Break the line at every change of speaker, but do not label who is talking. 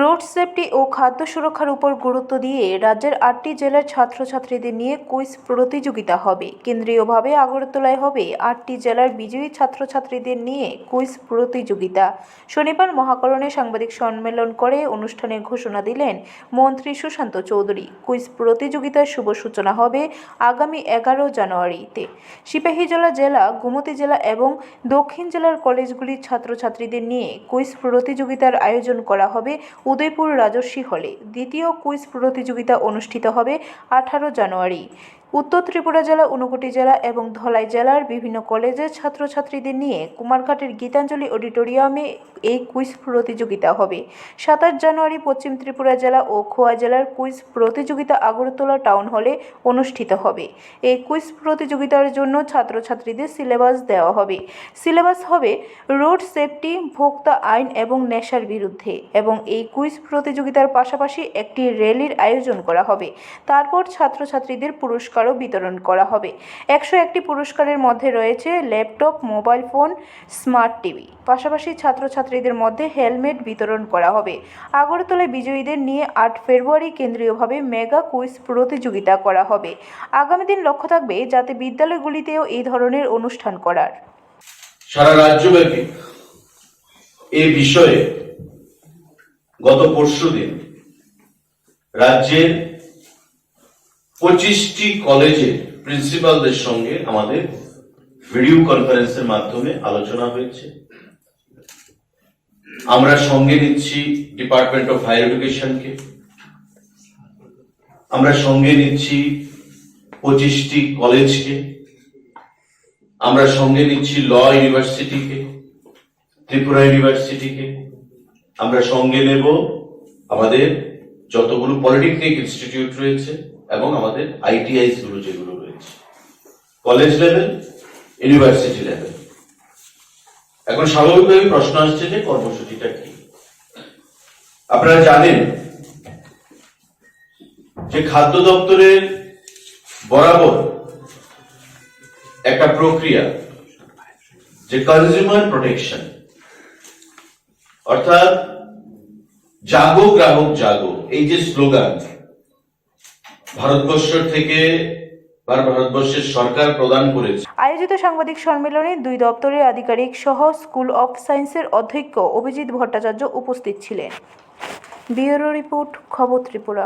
Road safety ও খাদ্য সুরক্ষার উপর গুরুত্ব দিয়ে রাজ্যের আটটি জেলার ছাত্রছাত্রীদের নিয়ে কুইজ প্রতিযোগিতা হবে। কেন্দ্রীয়ভাবে আগরতলায় হবে আটটি জেলার বিজয়ী ছাত্রছাত্রীদের নিয়ে কুইজ প্রতিযোগিতা। শনিবার মহাকরণে সাংবাদিক সম্মেলন করে অনুষ্ঠানে ঘোষণা দিলেন মন্ত্রী সুশান্ত চৌধুরী। কুইজ প্রতিযোগিতার শুভ সূচনা হবে আগামী এগারো জানুয়ারিতে। সিপাহীজলা জেলা, গোমতী জেলা এবং দক্ষিণ জেলার কলেজগুলির ছাত্রছাত্রীদের নিয়ে কুইজ প্রতিযোগিতার আয়োজন করা হবে উদয়পুর রাজস্বী হলে দ্বিতীয় কুইজ প্রতিযোগিতা অনুষ্ঠিত হবে আঠারো জানুয়ারি। উত্তর ত্রিপুরা জেলা, ঊনকোটি জেলা এবং ধলাই জেলার বিভিন্ন কলেজের ছাত্রছাত্রীদের নিয়ে কুমারঘাটের গীতাঞ্জলি অডিটোরিয়ামে এই কুইজ প্রতিযোগিতা হবে। সাতাশ জানুয়ারি পশ্চিম ত্রিপুরা জেলা ও খোয়া জেলার কুইজ প্রতিযোগিতা আগরতলা টাউন হলে অনুষ্ঠিত হবে। এই কুইজ প্রতিযোগিতার জন্য ছাত্রছাত্রীদের সিলেবাস দেওয়া হবে। সিলেবাস হবে রোড সেফটি, ভোক্তা আইন এবং নেশার বিরুদ্ধে এবং এই কুইজ প্রতিযোগিতার পাশাপাশি একটি র্যালির আয়োজন করা হবে। তারপর ছাত্রছাত্রীদের পুরস্কারও বিতরণ করা হবে। একশো একটি পুরস্কারের মধ্যে রয়েছে laptop, mobile phone, smart TV. পাশাপাশি ছাত্রছাত্রীদের মধ্যে হেলমেট বিতরণ করা হবে। আগরতলায় বিজয়ীদের নিয়ে আট ফেব্রুয়ারি কেন্দ্রীয়ভাবে মেগা কুইজ প্রতিযোগিতা করা হবে। আগামী দিন লক্ষ্য থাকবে যাতে বিদ্যালয়গুলিতেও এই ধরনের অনুষ্ঠান করার।
সারা রাজ্যব্যাপী এ বিষয়ে গত পরশুদিন রাজ্যের পঁচিশটি কলেজের প্রিন্সিপালদের সঙ্গে আমাদের ভিডিও কনফারেন্সের মাধ্যমে আলোচনা হয়েছে। আমরা সঙ্গে নিচ্ছি ডিপার্টমেন্ট অফ হায়ার এডুকেশনকে। আমরা সঙ্গে নিচ্ছি পঁচিশটি কলেজকে। আমরা সঙ্গে নিচ্ছি ল ইউনিভার্সিটিকে, ত্রিপুরা ইউনিভার্সিটিকে। আমরা সঙ্গে নেব আমাদের যতগুলো পলিটেকনিক ইনস্টিটিউট রয়েছে এবং আমাদের আইটিআইসগুলো যেগুলো রয়েছে। কলেজ লেভেল ইউনিভার্সিটি লেভেল এখন স্বাভাবিকভাবে প্রশ্ন আসছে যে কর্মসূচিটা কি? আপনারা জানেন যে খাদ্য দপ্তরের বরাবর একটা প্রক্রিয়া, যে কনজিউমার প্রোটেকশন অর্থাৎ, জাগো গ্রাহক জাগো, এই যে স্লোগান ভারতবর্ষ থেকে সরকার প্রদান করেছে।
আয়োজিত সাংবাদিক সম্মেলনে দুই দপ্তরের আধিকারিক সহ স্কুল অফ সায়েন্সের অধ্যক্ষ অভিজিৎ ভট্টাচার্য উপস্থিত ছিলেন। ব্যুরো রিপোর্ট, খবর ত্রিপুরা।